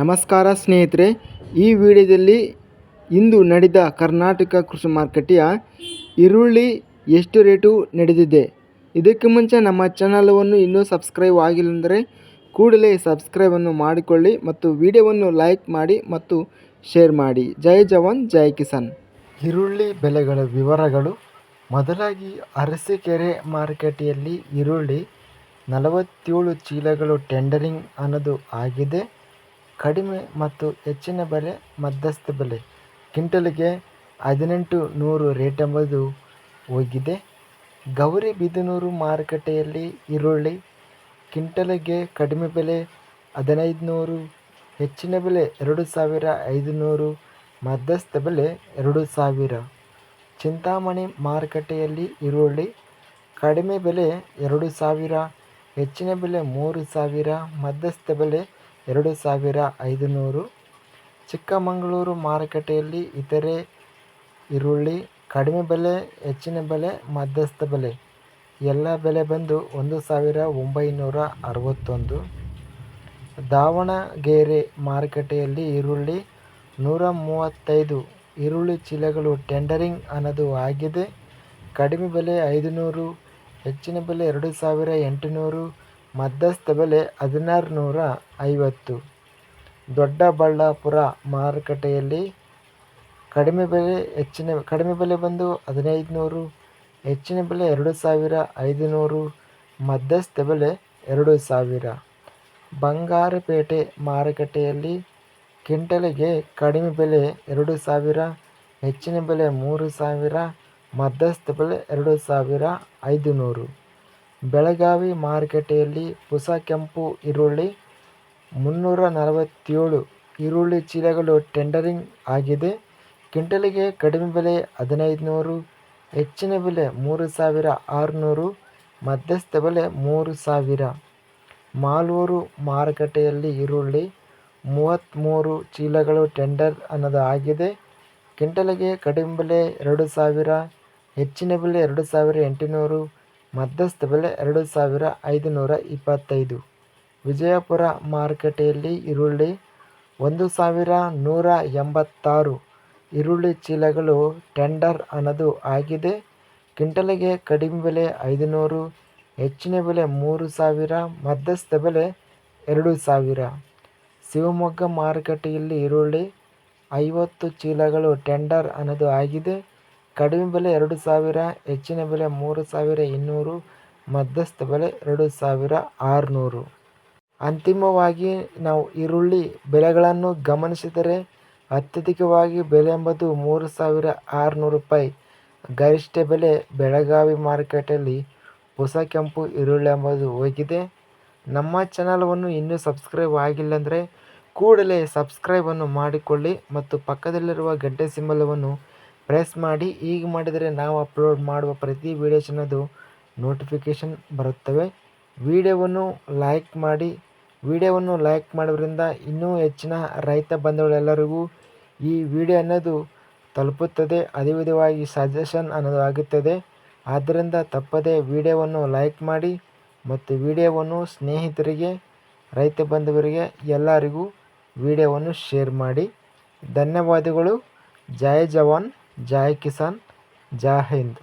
ನಮಸ್ಕಾರ ಸ್ನೇಹಿತರೆ, ಈ ವಿಡಿಯೋದಲ್ಲಿ ಇಂದು ನಡೆದ ಕರ್ನಾಟಕ ಕೃಷಿ ಮಾರುಕಟ್ಟೆಯ ಈರುಳ್ಳಿ ಎಷ್ಟು ರೇಟು ನಡೆದಿದೆ. ಇದಕ್ಕೆ ಮುಂಚೆ ನಮ್ಮ ಚಾನಲವನ್ನು ಇನ್ನೂ ಸಬ್ಸ್ಕ್ರೈಬ್ ಆಗಿಲ್ಲ ಅಂದರೆ ಕೂಡಲೇ ಸಬ್ಸ್ಕ್ರೈಬನ್ನು ಮಾಡಿಕೊಳ್ಳಿ ಮತ್ತು ವಿಡಿಯೋವನ್ನು ಲೈಕ್ ಮಾಡಿ ಮತ್ತು ಶೇರ್ ಮಾಡಿ. ಜೈ ಜವಾನ್, ಜೈ ಕಿಸಾನ್. ಈರುಳ್ಳಿ ಬೆಲೆಗಳ ವಿವರಗಳು. ಮೊದಲಾಗಿ ಅರಸೀಕೆರೆ ಮಾರುಕಟ್ಟೆಯಲ್ಲಿ ಈರುಳ್ಳಿ ನಲವತ್ತೇಳು ಚೀಲಗಳು ಟೆಂಡರಿಂಗ್ ಅನ್ನೋದು ಆಗಿದೆ. ಕಡಿಮೆ ಮತ್ತು ಹೆಚ್ಚಿನ ಬೆಲೆ ಮಧ್ಯಸ್ಥ ಬೆಲೆ. ಕಿಂಟಲಿಗೆ ಹದಿನೆಂಟು ನೂರು ರೇಟ್ ಎಂಬುದು ಹೋಗಿದೆ. ಗೌರಿ ಬಿದನೂರು ಮಾರುಕಟ್ಟೆಯಲ್ಲಿ ಈರುಳ್ಳಿ, ಕಿಂಟಲಿಗೆ ಕಡಿಮೆ ಬೆಲೆ ಹದಿನೈದು ನೂರು ಹೆಚ್ಚಿನ ಬೆಲೆ ಎರಡು ಸಾವಿರ ಐದುನೂರು, ಮಧ್ಯಸ್ಥ ಬೆಲೆ ಎರಡು ಸಾವಿರ. ಚಿಂತಾಮಣಿ ಮಾರುಕಟ್ಟೆಯಲ್ಲಿ ಈರುಳ್ಳಿ, ಕಡಿಮೆ ಬೆಲೆ ಎರಡು ಸಾವಿರ, ಹೆಚ್ಚಿನ ಬೆಲೆ ಮೂರು ಸಾವಿರ, ಮಧ್ಯಸ್ಥ ಬೆಲೆ ಎರಡು ಸಾವಿರ ಐದುನೂರು. ಚಿಕ್ಕಮಗಳೂರು ಮಾರುಕಟ್ಟೆಯಲ್ಲಿ ಇತರೆ ಈರುಳ್ಳಿ, ಕಡಿಮೆ ಬೆಲೆ, ಹೆಚ್ಚಿನ ಬೆಲೆ, ಮಧ್ಯಸ್ಥ ಬೆಲೆ. ಎಲ್ಲ ಬೆಲೆ ಬಂದು ಒಂದು ಸಾವಿರ ಒಂಬೈನೂರ ಅರವತ್ತೊಂದು. ದಾವಣಗೆರೆ ಮಾರುಕಟ್ಟೆಯಲ್ಲಿ ಈರುಳ್ಳಿ ನೂರ ಮೂವತ್ತೈದು. ಈರುಳ್ಳಿ ಚೀಲಗಳು ಟೆಂಡರಿಂಗ್ ಅನ್ನೋದು ಆಗಿದೆ. ಕಡಿಮೆ ಬೆಲೆ ಐದುನೂರು, ಹೆಚ್ಚಿನ ಬೆಲೆ ಎರಡು ಸಾವಿರ ಎಂಟುನೂರು. ಮಧ್ಯಸ್ಥ ಬೆಲೆ ಹದಿನಾರು ನೂರ ಐವತ್ತು ದೊಡ್ಡಬಳ್ಳಾಪುರ ಮಾರುಕಟ್ಟೆಯಲ್ಲಿ ಕಡಿಮೆ ಬೆಲೆ ಹೆಚ್ಚಿನ, ಕಡಿಮೆ ಬೆಲೆ ಬಂದು ಹದಿನೈದು ನೂರು ಹೆಚ್ಚಿನ ಬೆಲೆ ಎರಡು ಸಾವಿರ ಐದು ನೂರು ಮಧ್ಯಸ್ಥ ಬೆಲೆ ಎರಡು ಸಾವಿರ. ಬಂಗಾರಪೇಟೆ ಮಾರುಕಟ್ಟೆಯಲ್ಲಿ ಕ್ವಿಂಟಲಿಗೆ ಕಡಿಮೆ ಬೆಲೆ ಎರಡು ಸಾವಿರ, ಹೆಚ್ಚಿನ ಬೆಲೆ ಮೂರು ಸಾವಿರ, ಮಧ್ಯಸ್ಥ ಬೆಲೆ ಎರಡು ಸಾವಿರ ಐದುನೂರು. ಬೆಳಗಾವಿ ಮಾರುಕಟ್ಟೆಯಲ್ಲಿ ಹೊಸ ಕೆಂಪು ಈರುಳ್ಳಿ ಮುನ್ನೂರ ನಲವತ್ತೇಳು ಈರುಳ್ಳಿ ಚೀಲಗಳು ಟೆಂಡರಿಂಗ್ ಆಗಿದೆ. ಕ್ವಿಂಟಲಿಗೆ ಕಡಿಮೆ ಬೆಲೆ ಹದಿನೈದು ನೂರು ಹೆಚ್ಚಿನ ಬೆಲೆ ಮೂರು ಸಾವಿರ ಆರುನೂರು, ಮಧ್ಯಸ್ಥ ಬೆಲೆ ಮೂರು ಸಾವಿರ. ಮಾಲೂರು ಮಾರುಕಟ್ಟೆಯಲ್ಲಿ ಈರುಳ್ಳಿ, ಮೂವತ್ತ್ಮೂರು ಚೀಲಗಳು ಟೆಂಡರ್ ಅನ್ನೋದು ಆಗಿದೆ. ಕ್ವಿಂಟಲಿಗೆ ಕಡಿಮೆ ಬೆಲೆ ಎರಡು ಸಾವಿರ, ಹೆಚ್ಚಿನ ಬೆಲೆ ಎರಡು ಸಾವಿರ ಎಂಟುನೂರು ಮಧ್ಯಸ್ಥ ಬೆಲೆ ಎರಡು ಸಾವಿರ ಐದುನೂರ ಇಪ್ಪತ್ತೈದು. ವಿಜಯಪುರ ಮಾರುಕಟ್ಟೆಯಲ್ಲಿ ಈರುಳ್ಳಿ ಒಂದು ಸಾವಿರ ನೂರ ಎಂಬತ್ತಾರು. ಈರುಳ್ಳಿ ಚೀಲಗಳು ಟೆಂಡರ್ ಅನ್ನೋದು ಆಗಿದೆ. ಕ್ವಿಂಟಲಿಗೆ ಕಡಿಮೆ ಬೆಲೆ ಐದುನೂರು, ಹೆಚ್ಚಿನ ಬೆಲೆ ಮೂರು ಸಾವಿರ, ಮಧ್ಯಸ್ಥ ಬೆಲೆ ಎರಡು ಸಾವಿರ. ಶಿವಮೊಗ್ಗ ಮಾರುಕಟ್ಟೆಯಲ್ಲಿ ಈರುಳ್ಳಿ ಐವತ್ತು ಚೀಲಗಳು ಟೆಂಡರ್ ಅನ್ನೋದು ಆಗಿದೆ. ಕಡಿಮೆ ಬೆಲೆ ಎರಡು ಸಾವಿರ, ಹೆಚ್ಚಿನ ಬೆಲೆ ಮೂರು ಸಾವಿರ ಇನ್ನೂರು, ಮಧ್ಯಸ್ಥ ಬೆಲೆ ಎರಡು ಸಾವಿರ ಆರುನೂರು. ಅಂತಿಮವಾಗಿ ನಾವು ಈರುಳ್ಳಿ ಬೆಲೆಗಳನ್ನು ಗಮನಿಸಿದರೆ ಅತ್ಯಧಿಕವಾಗಿ ಬೆಲೆ ಎಂಬುದು ಮೂರು ಸಾವಿರ ಆರುನೂರು ರೂಪಾಯಿ. ಗರಿಷ್ಠ ಬೆಲೆ ಬೆಳಗಾವಿ ಮಾರುಕಟ್ಟೆಯಲ್ಲಿ ಹೊಸ ಕೆಂಪು ಈರುಳ್ಳಿ ಎಂಬುದು ಹೋಗಿದೆ. ನಮ್ಮ ಚಾನಲವನ್ನು ಇನ್ನೂ ಸಬ್ಸ್ಕ್ರೈಬ್ ಆಗಿಲ್ಲ ಅಂದರೆ ಕೂಡಲೇ ಸಬ್ಸ್ಕ್ರೈಬನ್ನು ಮಾಡಿಕೊಳ್ಳಿ ಮತ್ತು ಪಕ್ಕದಲ್ಲಿರುವ ಗಂಟೆ ಸಿಂಬಲವನ್ನು ಪ್ರೆಸ್ ಮಾಡಿ, ಈಗ ಮಾಡಿದರೆ ನಾವು ಅಪ್ಲೋಡ್ ಮಾಡುವ ಪ್ರತಿ ವೀಡಿಯೋಸ್ ಅನ್ನೋದು ನೋಟಿಫಿಕೇಷನ್ ಬರುತ್ತವೆ. ವಿಡಿಯೋವನ್ನು ಲೈಕ್ ಮಾಡಿ, ವಿಡಿಯೋವನ್ನು ಲೈಕ್ ಮಾಡೋದ್ರಿಂದ ಇನ್ನೂ ಹೆಚ್ಚಿನ ರೈತ ಬಂಧುಗಳೆಲ್ಲರಿಗೂ ಈ ವಿಡಿಯೋ ಅನ್ನೋದು ತಲುಪುತ್ತದೆ ಅದೇ ವಿಧವಾಗಿ ಸಜೆಷನ್ ಅನ್ನೋದು ಆಗುತ್ತದೆ. ಆದ್ದರಿಂದ ತಪ್ಪದೇ ವಿಡಿಯೋವನ್ನು ಲೈಕ್ ಮಾಡಿ ಮತ್ತು ವಿಡಿಯೋವನ್ನು ಸ್ನೇಹಿತರಿಗೆ, ರೈತ ಬಂಧುವರಿಗೆ ಎಲ್ಲರಿಗೂ ವಿಡಿಯೋವನ್ನು ಶೇರ್ ಮಾಡಿ. ಧನ್ಯವಾದಗಳು. ಜಯ ಜವಾನ್. ಜೈ ಕಿಸಾನ್ ಜೈ ಹಿಂದ್